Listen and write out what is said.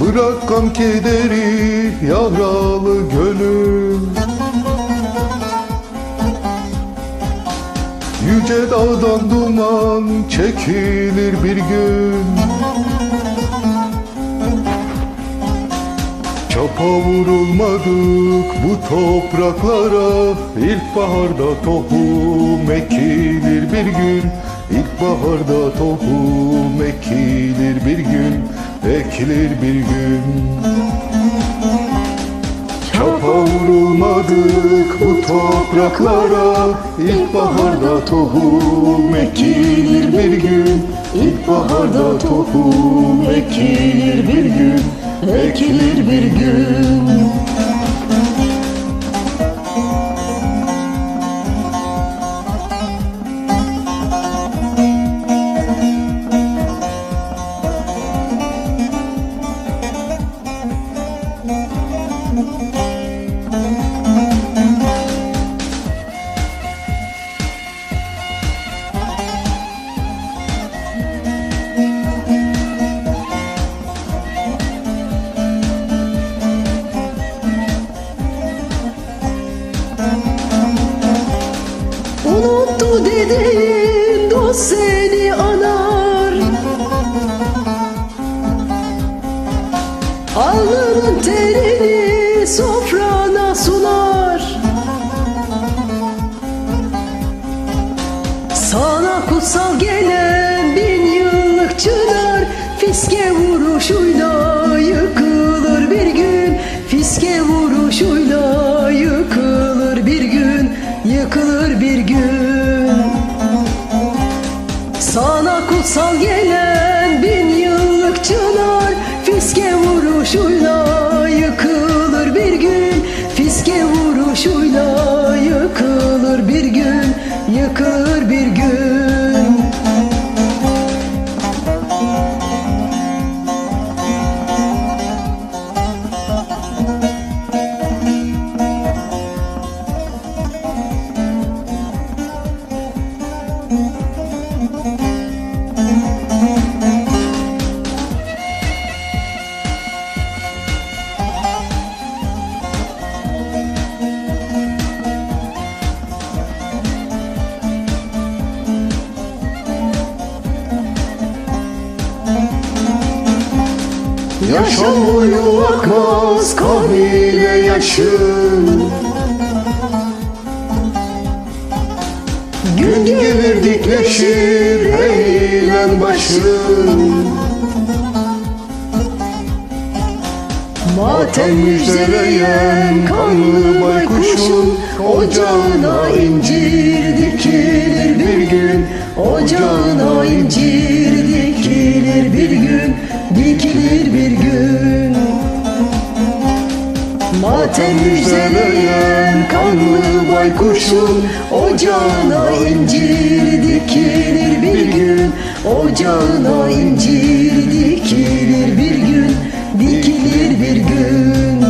Bırak gam kederi yaralı gönül. Yüce dağdan duman çekilir bir gün. Çapa vurulmadık bu topraklara İlkbaharda tohum ekilir bir gün. İlkbaharda tohum ekilir bir gün Ekilir bir gün. Çapa vurulmadık bu topraklara. İlkbaharda tohum ekilir bir gün. İlkbaharda tohum ekilir bir gün. Ekilir bir gün seni anar. Alnının terini sofrana sunar. Sana kutsal gelen bin yıllık çınar Fiske Kutsal gelen bin yıllık çınar Fiske vuruşuyla yıkılır bir gün. Fiske vuruşuyla yıkılır bir gün Yıkılır Yaşam boyu akmaz kahvile yaşın. Gün gelir dikleşir eğilen başın. Matem müjdeleyen kanlı baykuşun Ocağına incir dikilir bir gün. Ocağına incir dikilir bir gün dikilir bir gün. Matem müjdeleyen kanlı baykuşun Ocağına incir dikilir bir gün. Ocağına incir dikilir bir gün Dikilir bir gün.